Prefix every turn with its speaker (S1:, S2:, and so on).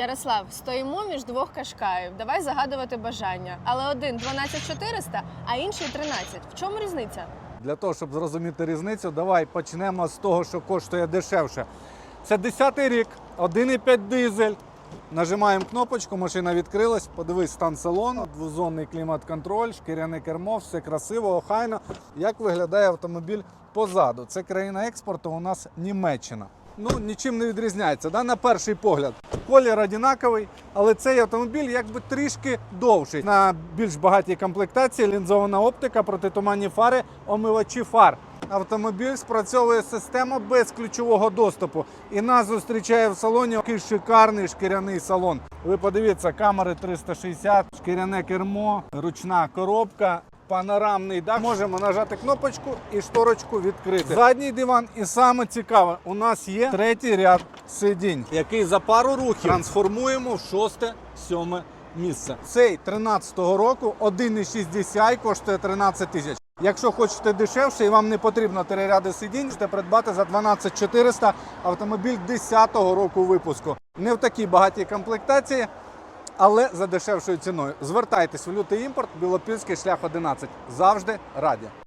S1: Ярослав, стоїмо між двох кашкаїв. Давай загадувати бажання. Але один 12400, а інший 13. В чому різниця?
S2: Для того, щоб зрозуміти різницю, давай почнемо з того, що коштує дешевше. Це 10-й рік, 1,5 дизель. Нажимаємо кнопочку, машина відкрилась. Подивись стан салону, двозонний клімат-контроль, шкіряне кермо, все красиво, охайно. Як виглядає автомобіль позаду? Це країна експорту, у нас Німеччина. Ну, нічим не відрізняється, да? на перший погляд. Колір однаковий, але цей автомобіль якби трішки довший. На більш багатій комплектації лінзована оптика, протитуманні фари, омивачі фар. Автомобіль спрацьовує система без ключового доступу. І нас зустрічає в салоні такий шикарний шкіряний салон. Ви подивіться, камери 360, шкіряне кермо, ручна коробка. Панорамний дах. Можемо нажати кнопочку і шторочку відкрити. Задній диван, і саме цікаве, у нас є третій ряд сидінь, який за пару рухів трансформуємо в шосте, сьоме місце. Цей 13-го року 1,6 DCI коштує 13 тисяч. Якщо хочете дешевше і вам не потрібно три ряди сидінь, можете придбати за 12 400 автомобіль 10-го року випуску. Не в такій багатій комплектації, але за дешевшою ціною. Звертайтесь в лютий імпорт, Білопільський шлях 11. Завжди раді.